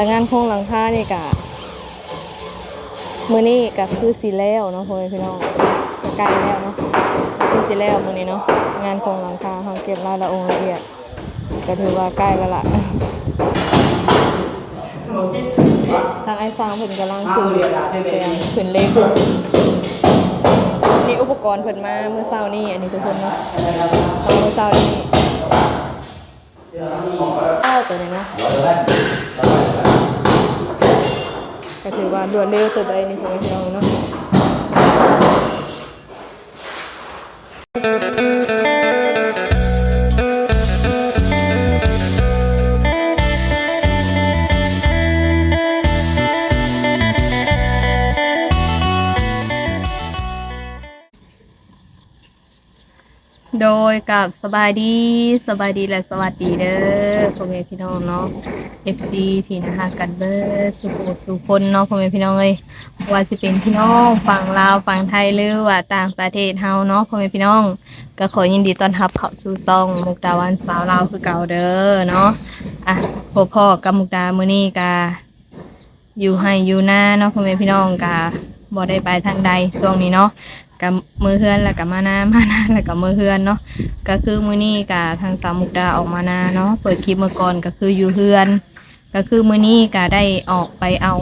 แต่งานโครงหลังคานี่กะมือนี้ก็คือสิแล้วเนาะพ่อพี่น้องใกล้แล้วเนาะคือสิแล้วมือนี้เนาะงานโครงหลังคาเฮาเก็บรายละองละเอียดก็ถือว่าใกล้แล้วล่ะทางไอ้ฟางเพิ่นกำลังขึ้นเตียงขึ้นเล็กนี่อุปกรณ์เพิ่นมาเมื่อเช้านี่อันนี้ทุกคนเนาะเอาเมื่อเช้านี่ข้าวตัวนี้เนาะ ก็ถือว่าด่วนเร็วตัวใดนี่ของพี่น้องเนาะ กับสบายดีสบายดีและสวัสดีเด้อพ่อแม่พี่น้องเนาะ FC ที่นะคะกันเบอร์สุขสุคนเนาะพ่อแม่พี่น้องเอ้ยว่าสิเป็นพี่น้องฝั่งลาวฝั่งไทยหรือว่าต่างประเทศเฮาเนาะพ่อแม่พี่น้อง ก็ขอยินดีต้อนรับเข้าสู่ซ่องมุกดาวันสาวลาวคือเก่าเด้อเนาะอะพ่อพ่อกับมุกดามื้อนี้กาอยู่ให้อยู่หน้าเนาะพ่อแม่พี่น้องกาบ่ได้ไปทางใดช่วงนี้เนาะ กับมือเฮือนแล้วก็มาหน้ามาหน้าแล้วก็มือเฮือนเนาะก็คือมือนี้กาทางสาวมุกดาออกมาหน้าเนาะเปิดคลิปเมื่อก่อนก็คืออยู่เฮือน ก็คือมือนี้ก็ได้ออกไปเอา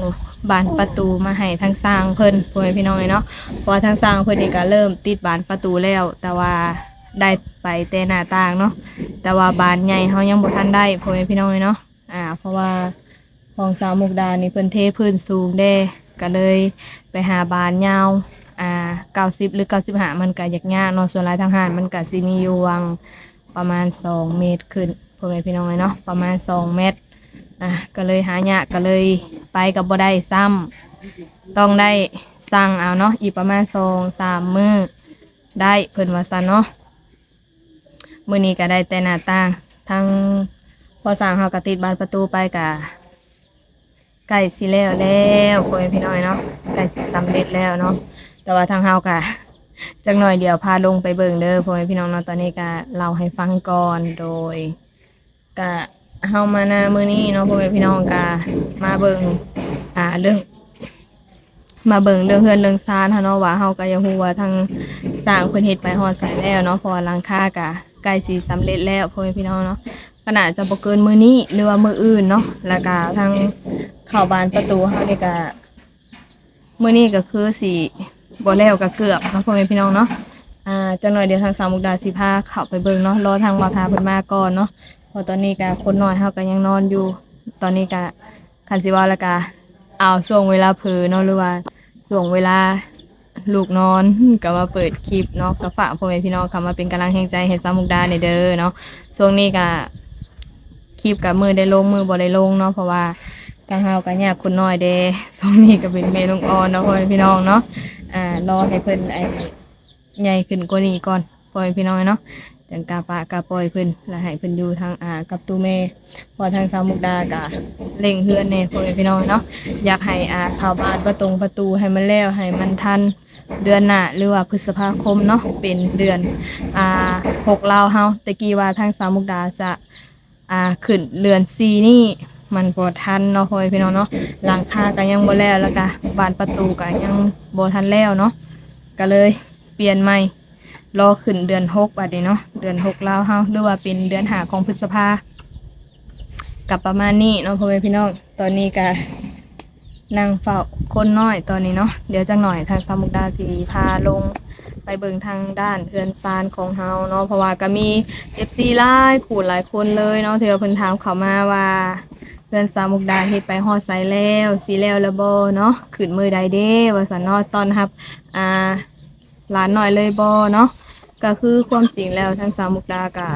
บานประตูมาให้ทางสร้างเพิ่นพ่อแม่พี่น้องเนาะเพราะทางสร้างเพิ่นนี่ก็เริ่มติดบานประตูแล้ว แต่ว่าได้ไปแต่หน้าต่างเนาะแต่ว่าบานใหญ่เฮายังบ่ทันได้พ่อแม่พี่น้องเนาะอ่า เพราะว่าของสาวมุกดานี่เพิ่นเทพื้นสูงเด้ก็เลยไปหาบานยาว อ่า90หรือ95มันก็ยากยากเนาะส่วนลายทางหารมันก็สิมีอยู่วังประมาณ2เมตรขึ้นพ่อแม่พี่น้องเนาะประมาณ2เมตรอะก็เลยหายากก็เลยไปกับบ่ได้ซ้ำต้องได้สั่งเอาเนาะอีกประมาณสองสามมือได้เพิ่นว่าซันเนาะมือนี้ก็ได้แต่หน้าต่างทั้งพอสั่งเฮาก็ติดบานประตูไปกะใกล้สิแล้วแล้วพ่อแม่พี่น้อยเนาะใกล้สิสำเร็จแล้วเนาะ แต่ว่าทางเฮากะจักหน่อยเดี๋ยวพาลงไปเบิ่งเด้อพ่อแม่พี่น้องเนาะตอนนี้ก็เล่าให้ฟังก่อนโดยกะเฮามานามื้อนี้เนาะพ่อแม่พี่น้องกะมาเบิ่งอ่าเรื่องมาเบิ่งเรื่องเฮือนเรื่องซานเฮาเนาะว่าเฮาก็ยังฮู้ว่าทางสร้างเพิ่นเฮ็ดไปฮอดไสแล้วเนาะเพราะว่าหลังคากะใกล้สิสำเร็จแล้วพ่อแม่พี่น้องเนาะขนาดจะบ่เกินมื้อนี้หรือว่ามื้ออื่นเนาะแล้วก็ทางเข้าบานประตูเฮานี่ก็มื้อนี้ก็คือสิ บ่แล้วก็เกือบเนาะพ่อแม่พี่น้องเนาะอ่าจังหน่อยเดี๋ยวทางสาวมุกดาสิพาเข้าไปเบิ่งเนาะรอทางบ่าวทาเพิ่นมาก่อนเนาะเพอตอนนี้ก็คนน้อยเฮาก็ยังนอนอยู่ ตอนนี้ก็คันสิว่าแล้วก็เอาช่วงเวลาเผลอเนาะหรือว่าช่วงเวลาลูกนอนก็มาเปิดคลิปเนาะก็ฝากพ่อแม่พี่น้องเข้ามาเป็นกำลังแห่งใจให้สาวมุกดาในเด้อเนาะช่วงนี้ก็คลิปกับมือได้ลงมือบ่ได้ลงเนาะเพราะว่าทางเฮาก็ยากคนน้อยเด้ช่วงนี้ก็เป็นเมลงออนเนาะพ่อแม่พี่น้องเนาะ อ่ารอให้เพิ่นไอ้ใหญ่ขึ้นกว่านี้ก่อนพ่อแม่พี่น้องเนาะจังกาปะกาปล่อยเพิ่นและให้เพิ่นอยู่ทางอ่ากับตูเมพอทางสาวมุกดากะเล่งเฮือนแน่พ่อแม่พี่น้องเนาะอยากให้อ่าชาวบ้านประตงประตูให้มันแล้วให้มันทันเดือนหน้าหรือว่าพฤษภาคมเนาะเป็นเดือนอ่าหกลาวเฮาตะกี้ว่าทางสาวมุกดาจะอ่าขึ้นเดือน4นี่ มันบ่ทันเนาะพ่อแม่พี่น้องเนาะหลังคาก็ยังบ่แล้วแล้วก็บานประตูก็ยังบ่ทันแล้วเนาะก็เลยเปลี่ยนใหม่รอขึ้นเดือนหกบัดนี้เนาะเดือนหกลาวเฮาหรือว่าเป็นเดือนหาของพฤษภากับประมาณนี้เนาะพ่อแม่พี่น้องตอนนี้ก็นั่งเฝ้าคนน้อยตอนนี้เนาะเดี๋ยวจังหน่อยทางสามุกดาสีพาลงไปเบิ่งทางด้านเฮือนซานของเฮาเนาะเพราะว่าก็มี FC หลายขู่หลายคนเลยเนาะเธอเพิ่นถามเขามาว่า เฮือนสามุกดาเฮ็ดไปฮอดไสแล้วสิแล้วแล้วบ่เนาะขึ้นมือใดเด้ว่าซั่นเนาะตอนรับอ่าหลานหน่อยเลยบอเนาะก็คือความจริงแล้วทางสามมุกดากะ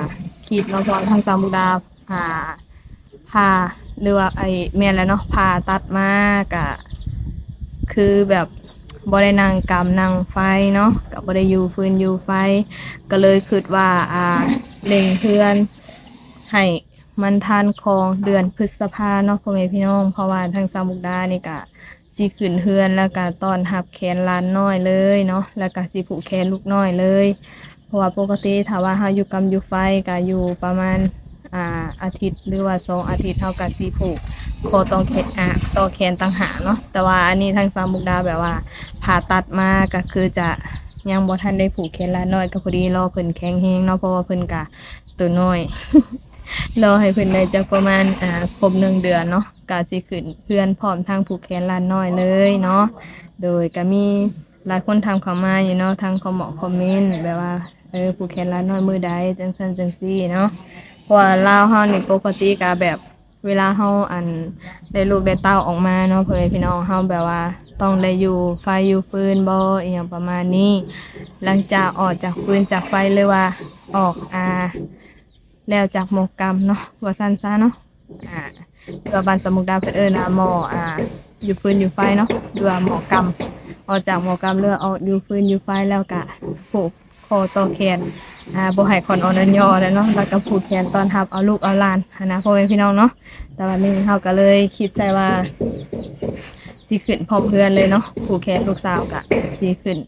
คิดนาะเพราะทางสามมุกดาผ่าผ่าหรือว่าไอแม่นแล้วเนาะผ่าตัดมากะคือแบบบ่ได้นั่งกำนั่งไฟเนาะกับบ่ได้อยู่ฟืนอยู่ไฟ ก็เลยคิดว่าอ่าเล็งเพื่อนให้ มันทันของเดือนพฤษภาเนาะพ่อแม่พี่น้อง เพราะว่าทางสามมุกดานี่กะสิขึ้นเฮือนแล้วก็ตอนหับแขนหลานน้อยเลยเนาะแล้วก็สิผูกแขนลูกน้อยเลย เพราะว่าปกติถ้าว่าเฮาอยู่กำอยู่ไฟก็อยู่ประมาณอ่าอาทิตย์หรือว่าสองอาทิตย์เฮาก็สิผูกคอตองแขนอะต่อแขนต่างหากเนาะแต่ว่าอันนี้ทางสาวมุกดาแบบว่าผ่าตัดมาก็คือจะยังบ่ทันได้ผูกแขนลานน้อยก็พอดีรอเพิ่นแข็งแรงเนาะเพราะว่าเพิ่นก็ตัวน้อย รอให้เพิ่นได้จักประมาณอ่าครบหนึ่งเดือนเนาะก็สิขึ้นเพื่อนพร้อมทางผูกแขนลานน้อยเลยเนาะโดยก็มีหลายคนทำเข้ามาอยู่เนาะทางคอมเมนต์คอมเมนต์แบบว่าเออผูกแขนลาน้อยมือใดจังซั่นจังซี่เนาะเพราะว่าลาวเฮานี่ปกติก็แบบเวลาเฮาอันได้ลูกได้เต้าออกมาเนาะเพื่อนพี่น้องเฮาแบบว่าต้องได้อยู่ไฟอยู่ฟืนบ่อีหยังประมาณนี้ หลังจากออกจากฟืนจากไฟเลยว่าออกอ่า แล้วจากหมอกกรรมเนาะว่าซั่นซะเนาะอ่าเรือบ้านสมุกดาเพิ่นเอิ้นว่าหมออ่าอยู่ฟืนอยู่ไฟเนาะเรือหมอกรรมออกจากหมอกรรมเรือออกอยู่ฟืนอยู่ไฟแล้วก็ผูกคอต่อแขนอ่าบ่ให้คนอ่อนนันยอแล้วเนาะแล้วก็ผูกแขนตอนทับเอาลูกเอาหลานนะพ่อแม่พี่น้องเนาะแต่วันนี้เฮาก็เลยคิดใจว่าสิขึ้นพร้อมเพื่อนเลยเนาะผูกแขนลูกสาวกะสิขึ้น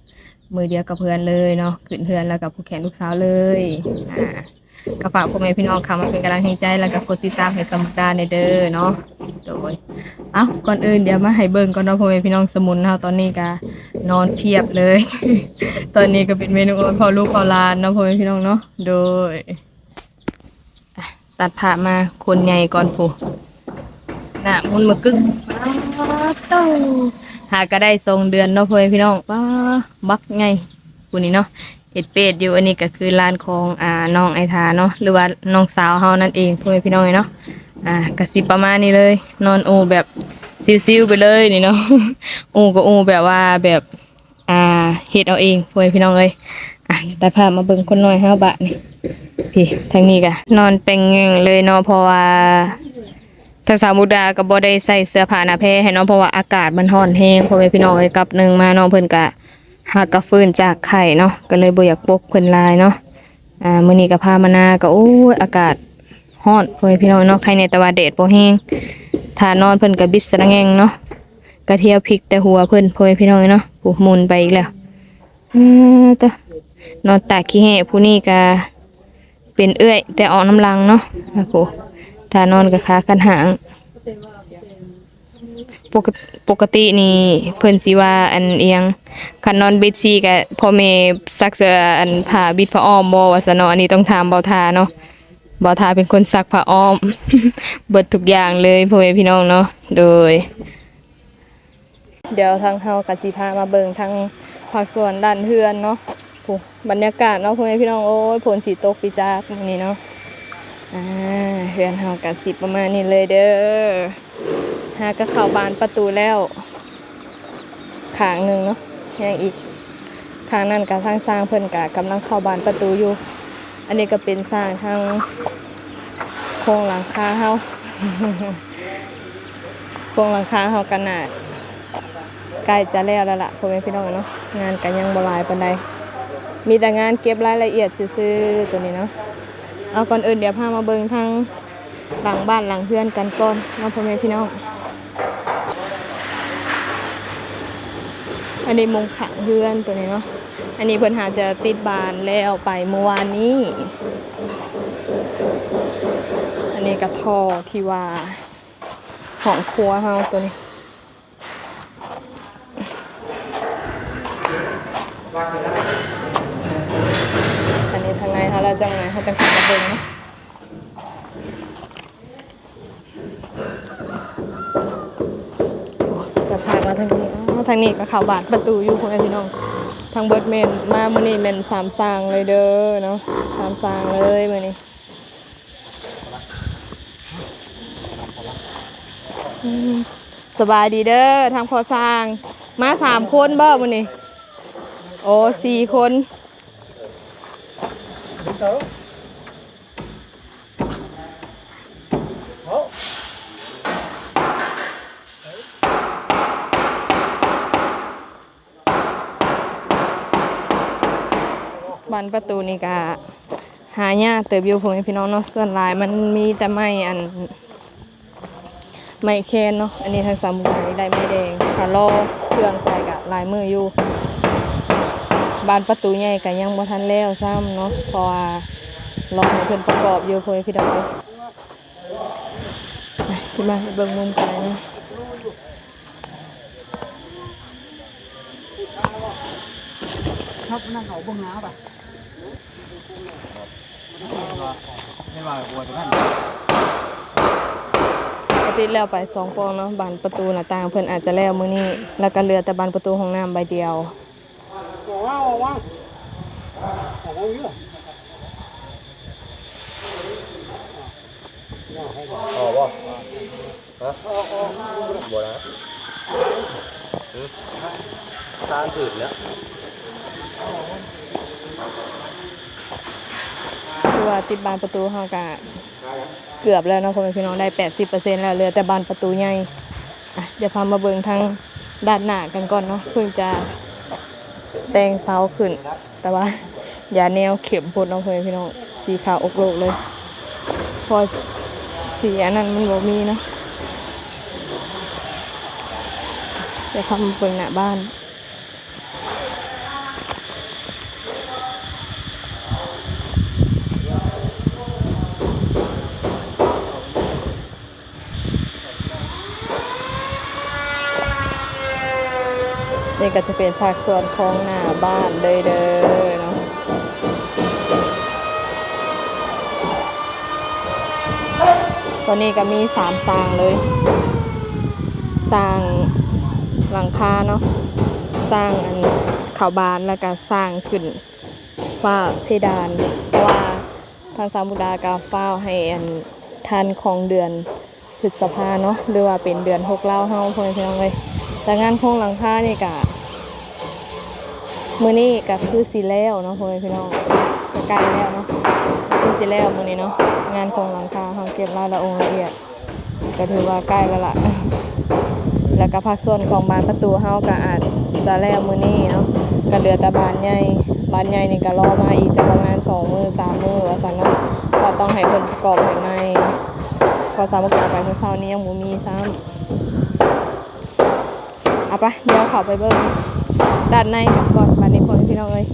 มือเดียวกับเพื่อนเลยเนาะขึ้นเพื่อนแล้วก็ผูกแขนลูกสาวเลยอ่า ก็ฝากพ่อแม่พี่น้องค่ะมาเป็นกำลังใจแล้วก็กดติดตามให้สมุดดาในเด้อเนาะโดยเอ้าก่อนอื่นเดี๋ยวมาให้เบิ่งก่อนเนาะพ่อแม่พี่น้องสมุนเฮาตอนนี้ก็นอนเพียบเลย ตอนนี้ก็เป็นเมนูพอลูกพอลานเนาะพ่อแม่พี่น้องเนาะโดยตัดผ่ามาคนใหญ่ก่อนผู้น่ะมุนมากึ่งป้าเต้าหาก็ได้ทรงเดือนเนาะพ่อแม่พี่น้องป้าบักไงผู้นี้เนาะ เห็ดเป็ดอยู่อันนี้ก็คือร้านของอ่าน้องไอทาเนาะหรือว่าน้องสาวเฮานั่นเองพ่อแม่พี่น้องเนาะอ่ากระสิประมาณนี้เลย นอนอูแบบซิวๆไปเลยนี่เนาะอูก็อูแบบว่าแบบอ่าเฮ็ดเอาเองพ่อแม่พี่น้องเอ้ยอะแต่พามาเบิ่งคนน้อยเฮาบะนี่พี่ทางนี้ก็นอนแปงเงเลยเนาะเพราะว่าทางสาวมุดาก็บ่ได้ใส่เสื้อผ้าหน้าแพรให้เนาะเพราะว่าอากาศมันร้อนแฮงพ่อแม่พี่น้องเอ้ยกับหนึงมาน้องเพิ่นก็ หากกระฟื้นจากไข่เนาะก็เลยบ่อยากปลุกเพิ่นลายเนาะอ่ามื้อนี้ก็พามานาก็โอ้ยอากาศร้อนพ่อแม่พี่น้องเนาะใครในต่ว่าแดดบ่แฮงถ้านอนเพิ่นก็บิดสะระแงงเนาะกระเทียมพริกแต่หัวเพิ่นเพ่อแม่พี่น้องเนาะปูมุนไปอีกแล้วอือตะนอนตากขี้แห่ผู้นี้ก็เป็นเอื้อย แต่ออกน้ำลังเนาะนะปูถ้านอนกับขากันหาง ปกติปกตินี่เพิ่นสิว่าอันเอียงคันนอนบิดซีกับพ่อแม่ซักเสื้ออันผ้าบิดผ้าอ้อมบ่ว่าซะเนาะอันนี้ต้องถามเบาทาเนาะเบาทาเป็นคนซักผ้าอ้อม เบิดทุกอย่างเลยพ่อแม่พี่น้องเนาะโดย เดี๋ยวทางเฮากะสิพามาเบิ่งทางภาคส่วนด้านเฮือนเนาะบรรยากาศเนาะพ่อแม่พี่น้องโอ้ยฝนสีตกปีจากนี้เนาะ อ่าเฮือนเฮากะสิประมาณนี้เลยเด้อหาก็เข้าบานประตูแล้วขางหนึ่งเนาะยังอีกขางนั้นก็ทางสร้างเพิ่นกะกำลังเข้าบานประตูอยู่ อันนี้ก็เป็นสร้างทางโครงหลังคาเฮาโครงหลังคาเฮากันหนาใกล้จะแล้วแล้วล่ะพ่อแม่พี่น้องเนาะงานกันยังบลายปานใดมีแต่งานเก็บรายละเอียดซื่อๆตัวนี้เนาะ เอาก่อนอื่นเดี๋ยวพามาเบิงทางหลังบ้านหลังเพื่อนกันก่อนเนาะพ่อแม่พี่น้อง อันนี้มุงขังเพื่อนตัวนี้เนาะ อันนี้เพิ่นหาจะติดบานแล้วไปเมื่อวานนี้ อันนี้กระท่อที่ว่าของครัวเฮาตัวนี้ จังไงเขาจะขับมาเบิ่งนะจะพามาทางนี้อ๋อทางนี้ก็เข้าบานประตูอยู่พ่อแม่พี่น้อง ทางเบิร์ดเมนมามื่อนี้เมนสามสางเลยเด้อเนาะสามสางเลยมื่อนี้สบายดีเด้อทางพอสร้าง มาสามคนบ่มื่อนี้ โอ้สี่คน บานประตูนี่ก็หายากเติบอยู่ผมพี่น้องเนาะส่วนลายมันมีแต่ไม้อันไม้เคนเนาะอันนี้ทางสามมุกได้ไม้แดงถ้ารอเครื่องใส่กับลายมืออยู่ บานประตูใหญ่ก็ยังบ่ทันแล้วซ้ำเนาะเพราะว่ารอให้เพิ่นประกอบอยู่พ่อแม่พี่น้องเอ้ยขึ้นมาเบิ่งมุมไกลนะครับนั่งเขาบ้งน้ำป่ะไม่ว่าบัวทุกท่านปกติแล้วไปสองปองเนาะบานประตูหน้าต่างเพิ่นอาจจะแล้วมื้อนี้แล้วก็เหลือแต่บานประตูห้องน้ำใบเดียว บอกว่าบอกว่าบอกว่าเยอะอ๋อบ่ฮะบัวนะตาถืดแล้วคือว่าติดบานประตูเฮาก็เกือบแล้วนะพ่อแม่พี่น้องได้ 80%แล้วเหลือแต่บานประตูใหญ่อะเดี๋ยวพามาเบิ่งทางด้านหน้ากันก่อนเนาะเพิ่งจะ แต่งเสาขึ้น แต่ว่า อย่าแนวเข็มพดเนาะพ่อแม่พี่น้องสีขาวอกโลกเลย พอสีอันนั้นมันบ่มีเนาะจะทำเบิ่งหน้าบ้าน นี่ก็จะเป็นภาคส่วนของหน้าบ้านเลยเด้อเนาะตอนนี้ก็มีสามสร้างเลยสร้างหลังคาเนาะสร้างอันเขาบานแล้วก็สร้างขึ้นฝ้าเพดานเพราะว่าทางสามบุดากาฟ้าให้อันทันของเดือนพฤษภาเนาะหรือว่าเป็นเดือนหกเล่าเฮาพ่อแม่พี่องเลยแต่งานโครงหลังคานี่กะ มือนี้ก็คือสีแล้วเนาะพ่อแม่พี่น้องใกล้แล้วเนาะคือสีแล้วมือนี้เนาะงานโครงหลังคาเขาเก็บรายละองละเอียด ก็ถือว่าใกล้แล้วล่ะแล้วก็ภาคส่วนของบานประตูเฮาก็อาจจะแล้วมือนี้เนาะก็เหลือแต่บานใหญ่บานใหญ่นี่ก็รอมาอีกจะประมาณสองมือสามมือว่าซั่นเนาะก็ต้องให้เพิ่นประกอบให้ใหม่พอสามประกอบไปเมื่อเช้านี้ยังบ่มีซ้ำเอาปะเดี๋ยวเขาไปเบิ่ง ด้านในกันก่อนบัดนี้พ่อพี่น้องเอ้ย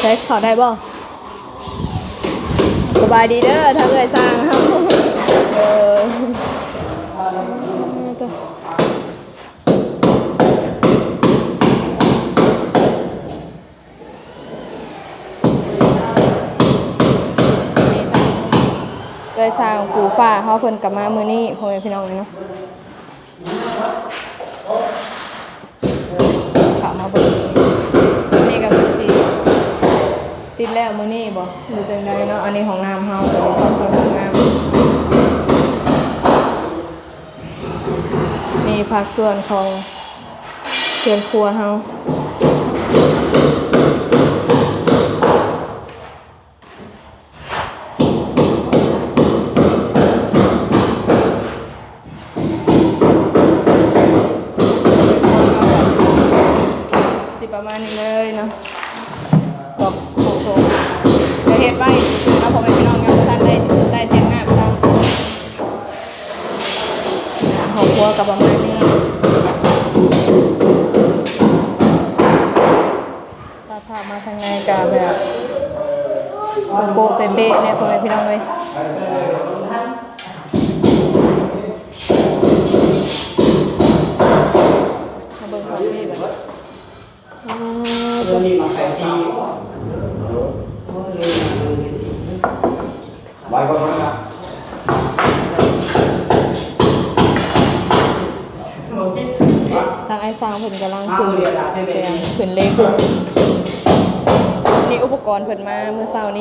ใช้ขาได้บ่สบายดีเด้อถ้าเอ่ยสร้างเฮาเออาตัว นี่ค่ะ โดยสร้างปูฟ้าเขาเพิ่นกลับมามือนี้พ่อแม่พี่น้องเนาะเขับมาเบิ่งนี่ก็เป็นสีติดแล้วมือนี้บ่ดูจังไดเนาะอันนี้ของน้ำเฮาเดี๋ยวเข้าส่วนของน้ำนี่ภาคส่วนของเรือนครัวเฮา กับประมาณนี้ถ้าพามาทางในกับแบบโกโปะเป๊ะๆเนี่ยผมไปพี่น้องเลย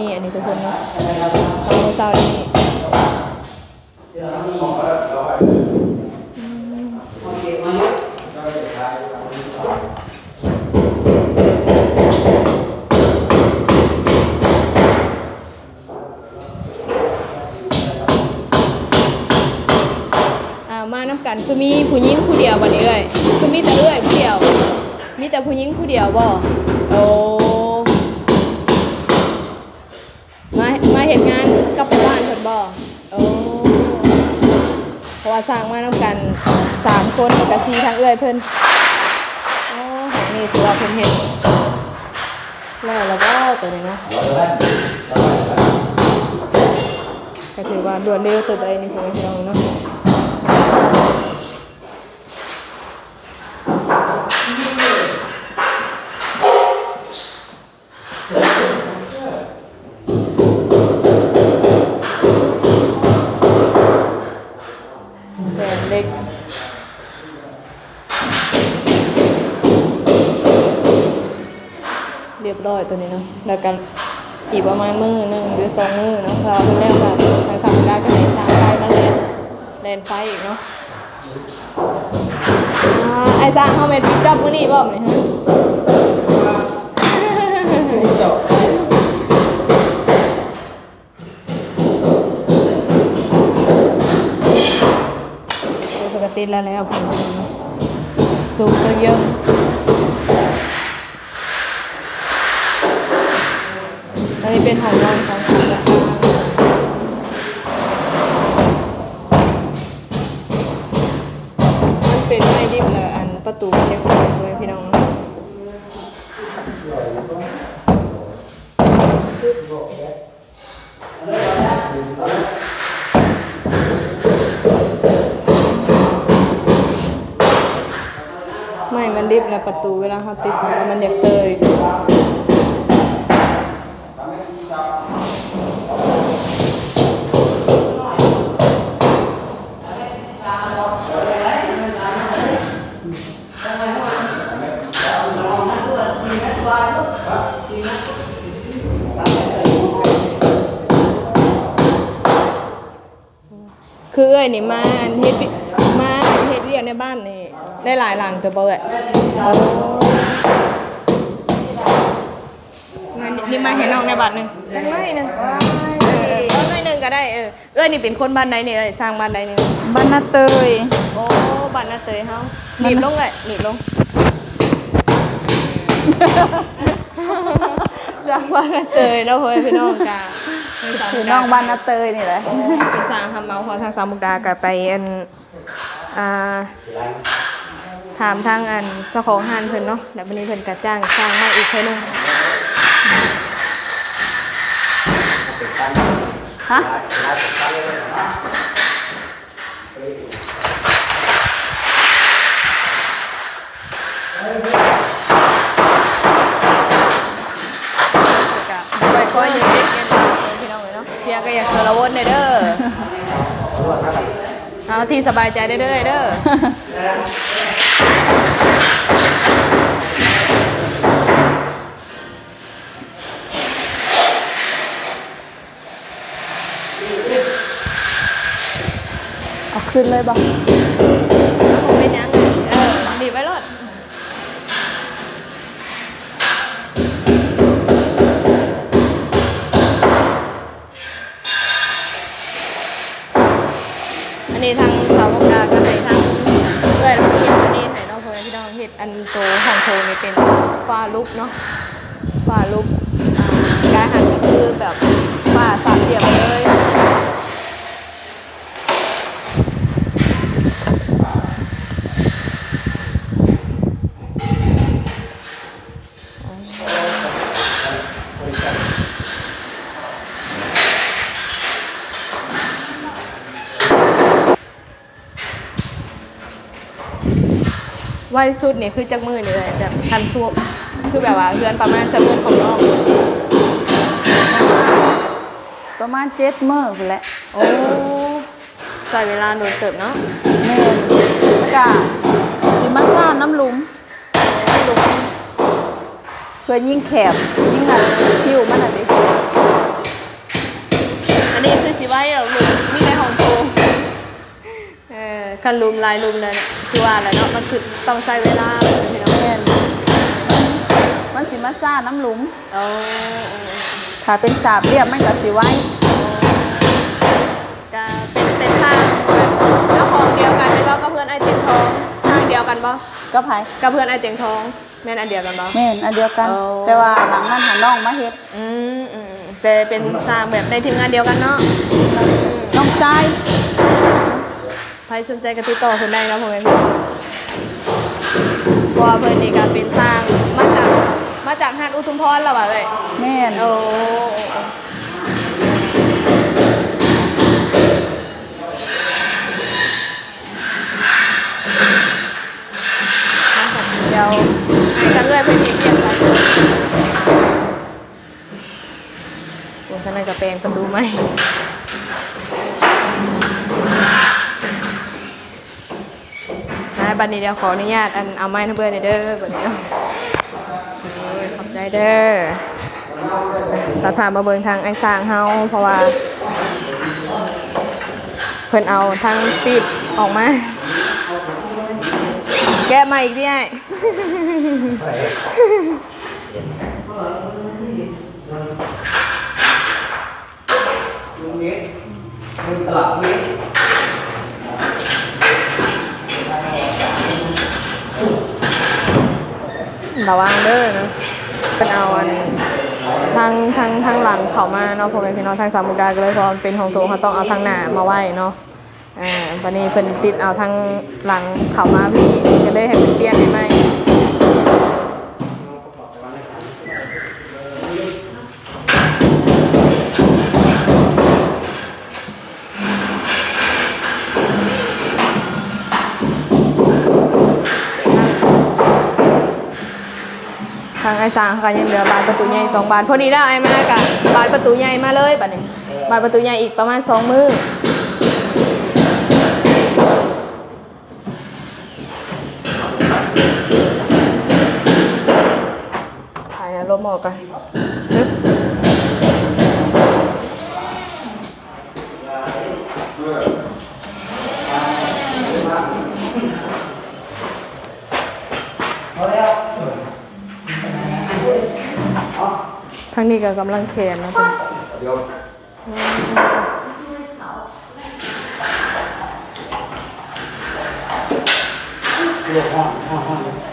นี้อันนี้ทุกคนเนาะเอาเมื่อเช้านี้อ่ามาน้ำกันคือมีผู้หญิงผู้เดียวบัดนี้เอ้ยคือมีแต่เอ้ยผู้เดียว มีแต่ผู้หญิงผู้เดียวบ่ ซีทางเอื้อยเพิ่นโอ้ของนี่ถือว่าเพิ่นเห็นแล้วแล้วก็ตัวนี้เนาะก็ถือว่าด่วนเร็วตัวใดนี่ของเราเนาะ ร้อยตัวนี้เนาะแล้วกันอีกประมาณมือหนึ่งหรือสองมือเนาะพอคุณแล้วก็ทางสามได้ก็ไหนสามได้มาเลยแลนไฟอีกเนาะไอ้สร้างเขาเป็นปิกจับมือนี่บ่ไหมฮะปกติแล้วแล้วผมสูงตัวเยอะ ประตูเวลาเขาติดแล้วมันอยากเตยคือเอ้ยนี่มาอันเฮ็ดมาเฮ็ดเวียกในบ้านนี่ ได้หลายหลังจะบ่เอ้ยมานี่มาเห็นน้องในบ้านหนึงสักหน่อยหนึงเออเอาหน่อยหนึงก็ได้เออเอ้ยนี่เป็นคนบ้านใดนี่เอ้ยสร้างบ้านใดนี่บ้านนาเตยโอ้บ้านนาเตยเฮาหนีบลงเลยหนีบลงสร้างบ้านนาเตยเนาะเฮ้ยพี่น้องกาคือน้องบ้านนาเตยนี่แหละ เป็นสร้างทำเมาพอทางสามมุกดากับไปอันอ่า ถามทางอันเจ้าของห้านเพิ่นเนาะแล้ววันนี้เพิ่นก็จ้างสร้างมาอีกเพิ่นนึงฮะก็ไปคอยอยู่เด็กๆพี่น้องเลยเนาะเชียร์ก็อยากเจอละวนเด้อเด้อเอาที่สบายใจได้เด้อเด้อ เอาขึ้นเลยบ่เป็นยังไงเออดีบไว้รถอันนี้ทางสาวมุกดาก็ให้ทางเพื่อนเฮ็ดอันนี้ให้น้องเพื่อนที่น้องเฮ็ดอันโตของโทนี่เป็นฟ้าลุกเนาะฟ้าลุกการหันก็คือแบบฟ้าสามเหลี่ยมเลย ไวสุดนี่คือจักมือนี่เลยแบบทันทั่วคือแบบว่าเดือนประมาณสมือของน้องประมาณเจ็ดมื้อพุ่นแหละโอ้ใส่เวลาโดนเติบเนาะแม่นแล้วก็สิมาซ่าน้ำหลุม หลุมเพื่อยิ่งแคบยิ่งอันคิวมันอะดิอันนี้คือสิไว้เหรอลุมมีในห้องโถงเออคันลุมลายลุมเลยเนี่ยคือว่าอะไรเนาะมันคือ ต้องใช้เวลาเลยพี่น้องแม่นมันสิมาซ่าน้ำหลุมโอ้ถ้าเป็นสาบเรียบมันก็สิไว้จะเป็นเป็นทางเจ้าของเดียวกันเป็นว่ากับเพื่อนไอเตียงทองทางเดียวกันปะก็ไผกับเพื่อนไอเตียงทองแม่นอันเดียวกันปะแม่นอันเดียวกันเอาแต่ว่าหลังนั้นหาน้องมาเฮ็ดอืมอืมแต่เป็นสร้างแบบในทีมงานเดียวกันเนาะน้องชายใครสนใจก็ติดต่อเพิ่นได้นะพ่อแม่พี่น้อง เพราะว่าเพิ่นนี่ก็เป็นสร้างมาจากมาจากหาดอุทุมพรแล้วว่าเอ้ยแม่นโอ้เดี๋ยวให้กันเลยเพื่อนเก็บไปโอ้ข้างในกระแปลงกันดูไหมนะ บัดนี้เดี๋ยวขออนุญาตอันเอาไม้ทำเบอร์ในเด้อบัดนี้เนาะโอ้ยขอบใจเด้อตัดผ่านมาเบิ่งทางไอ้สร้างเฮาเพราะว่า เพิ่นเอาทั้งปีบออกมา แก้มาอีกดิไอ้ลุงนี้ลุงตลับนี้ ระวังเด้อเนาะเป็นเอาอันทางทางทางหลังเขามาเนาะพ่อแม่พี่น้องทางสามมุกดาก็เลยพอมันเป็นของโถงเขาต้องเอาทางหน้ามาไว้เนาะอ่าวันนี้เพิ่นติดเอาทางหลังเขามาพี่างไอ้สร้างเขาก็ยังเหลือบานประตูใหญ่สองบานพอดีแล้วไอ้มากะบานประตูใหญ่มาเลยบัดนี้บานประตูใหญ่อีกประมาณสองมือถ่ายลมออกกันนึกทางนี้ก็กำลังแขนนะจ๊ะเดี๋ยว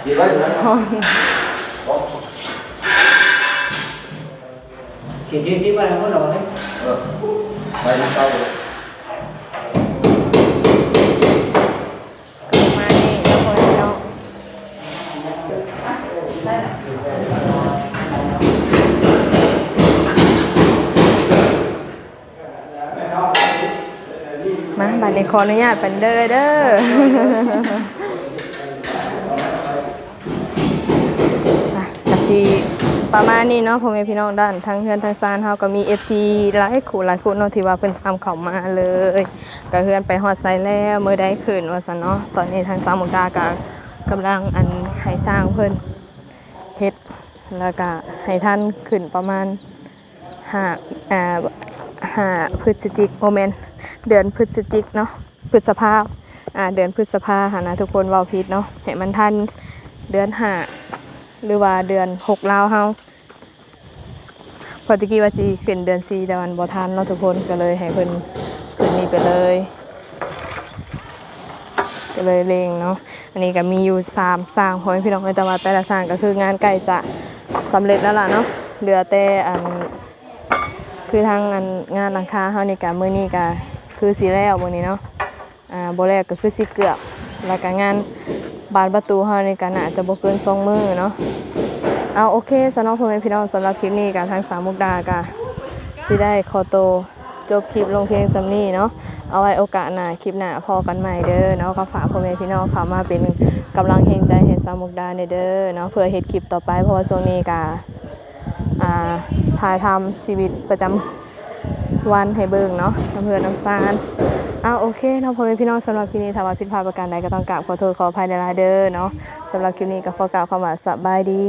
เดี๋ยวไว้เดี๋ยวไว้ห้องเขียนชื่อซิไปแล้วก็หน่อยเออไปนั่งเก้าเลย กลับมานี่แล้วพอแล้วมาบัด นี้ขออนุญาตเป็นเด้อเด้ออะกะสิประมาณนี้เนาะพ่อแม่พี่น้องด้านทั้งเฮือนทั้งซานเฮาก็มี FC หลายคู่หลายคู่เนาะที่ว่าเพิ่นทำเข้ามาเลยก็เฮือนไปฮอดไซแล้วมื้อใดขึ้นว่าซั่นเนาะตอนนี้ทางสามมุกดาก็กำลังอันให้สร้างเพิ่นเฮ็ดแล้วก็ให้ท่านขึ้นประมาณห้าอ่าห้าพฤศจิกโมเมน เดือนพฤศจิกเนาะพฤษภาอ่าเดือนพฤษภาหานะทุกคนเว้าผิดเนาะให้มันทันเดือนห้าหรือว่าเดือนหกลาวเฮาพอตะกี้ว่าสิขึ้นเดือนสี่แต่วันบ่ทันเนาะทุกคนก็เลยให้เพิ่นขึ้นนี้ไปเลยก็เลยเลงเนาะอันนี้ก็มีอยู่สามสร้างพอยพี่น้องเอ้ยแต่ว่าแต่ละสร้างก็คืองานใกล้จะสำเร็จแล้วล่ะเนาะเหลือแต่อันคือทางอันงานหลังคาเฮานี่ก็มื้อนี้ก็ คือสิแล้วมื้อนี้เนาะอ่าบ่แล้วก็คือสิเกือบ แล้วก็งานบานประตูเฮานี่ก็น่าจะบ่เกินสองมือเนาะเอาโอเคสำหรับพ่อแม่พี่น้องสำหรับคลิปนี้กับทางสามมุกดาก็สิได้ขอโตจบคลิปลงเพียงสำนี้เนาะเอาไว้โอกาสหน้าคลิปหน้าพอกันใหม่เด้อเนาะก็ฝากพ่อแม่พี่น้องเข้ามาเป็นกำลังแห่งใจให้สามมุกดาในเด้อเนาะเพื่อเฮ็ดคลิปต่อไปเพราะว่าช่วงนี้ก็อ่าถ่ายทำชีวิตประจำ วันให้เบิ่งเนาะน้ำเพื่อนน้ำซานอ้าวโอเคเราะพ่อแม่พี่น้องสำหรับคลิปนี้ถ้าว่าผิดพลาดประการใดก็ต้องกราบขอโทษขออภัยในลายเด้อเนาะสำหรับคลิปนี้ก็ขอกล่าวคำว่าสบายดี